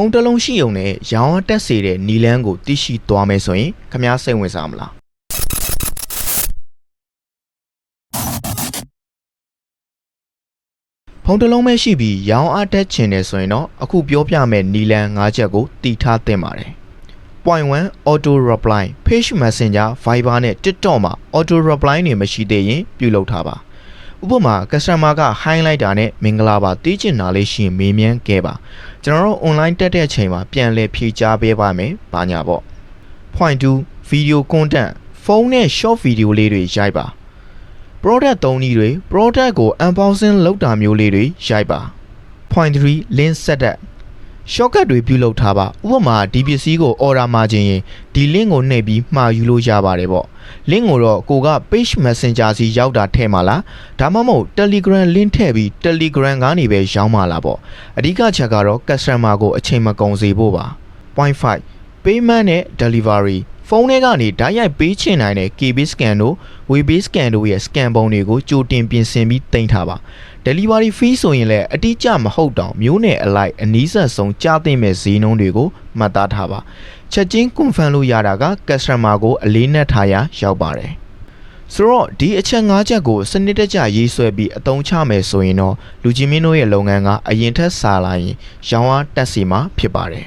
ုံတစ်လုံးရှိုံနဲ့ရောင်းအားတက်စေတဲ့နီလန်းကိုသိရှိသွားမယ်ဆိုရင်ခမားစိတ်ဝင်စားမလားဖုံတစ်လုံးပဲရှိပြီးရောင်းအားတက်ချင်တယ်ဆိုရင်တော့အခုပြောပြမယ့်နီလန်း၅ချက်ကိုတည်ထားသင့်ပါတယ် Point 1 Auto Reply Page Messenger Viber နဲ့ TikTok မှာ Auto Reply တွေမရှိသေးရင်ပြုလုပ်ထားပါ ဥပမာ customer က highlight တာနဲ့မင်္ဂလာပါတီးချင်တာလေးရှိရင်မေးမြန်းခဲ့ပါကျွန်တော်တို့ online တက်တဲ့အချိန်မှာပြန်လည်ဖြေကြားပေးပါမယ်ဘာညာပေါ့ Point 2 Video Content ဖုန်းနဲ့ short video လေးတွေရိုက်ပါ product သုံးနည်းတွေ product ကို unboxing လုပ်တာမျိုးလေးတွေရိုက်ပါ Point 3 link setup shortcut တွေပြုလုပ်ထားပါဥပမာဒီပစ္စည်းကို order မှာခြင်းရင်ဒီ link ကိုနှိပ်ပြီးမှာယူလို့ရပါတယ်ပေါ့ link ကိုတော့ကိုက page messenger စီရောက်တာထည့်မှာလားဒါမှမဟုတ် telegram link ထည့်ပြီး telegram ကနေပဲရောင်းမှာလားပေါ့အဓိကချက်ကတော့ customer ကိုအချိန်မကုန်စေဖို့ပါ point 5 payment နဲ့ delivery ဖုန်းထဲကနေဓာတ်ရိုက်ပေးချင်နိုင်တဲ့ KB scan တို့ WeB scan တို့ရဲ့ scan ပုံတွေကိုကြိုတင်ပြင်ဆင်ပြီးတင်ထားပါ delivery fee ဆိုရင်လည်းအတိအကျမဟုတ်တောင်မျိုးနယ်အလိုက်အနည်းဆက်ဆုံးကြားသိမဲ့ဈေးနှုန်းတွေကိုမှတ်သားထားပါချက်ချင်း confirm လို့ရတာက customer ကိုအလေးနက်ထားရာရောက်ပါတယ်ဆိုတော့ဒီအချက်၅ချက်ကိုစနစ်တကျရေးဆွဲပြီးအသုံးချမယ်ဆိုရင်တော့လူချင်းမင်းတို့ရဲ့လုပ်ငန်းကအရင်ထက်စာလာရင်ရောင်းအားတက်စီမှာဖြစ်ပါတယ်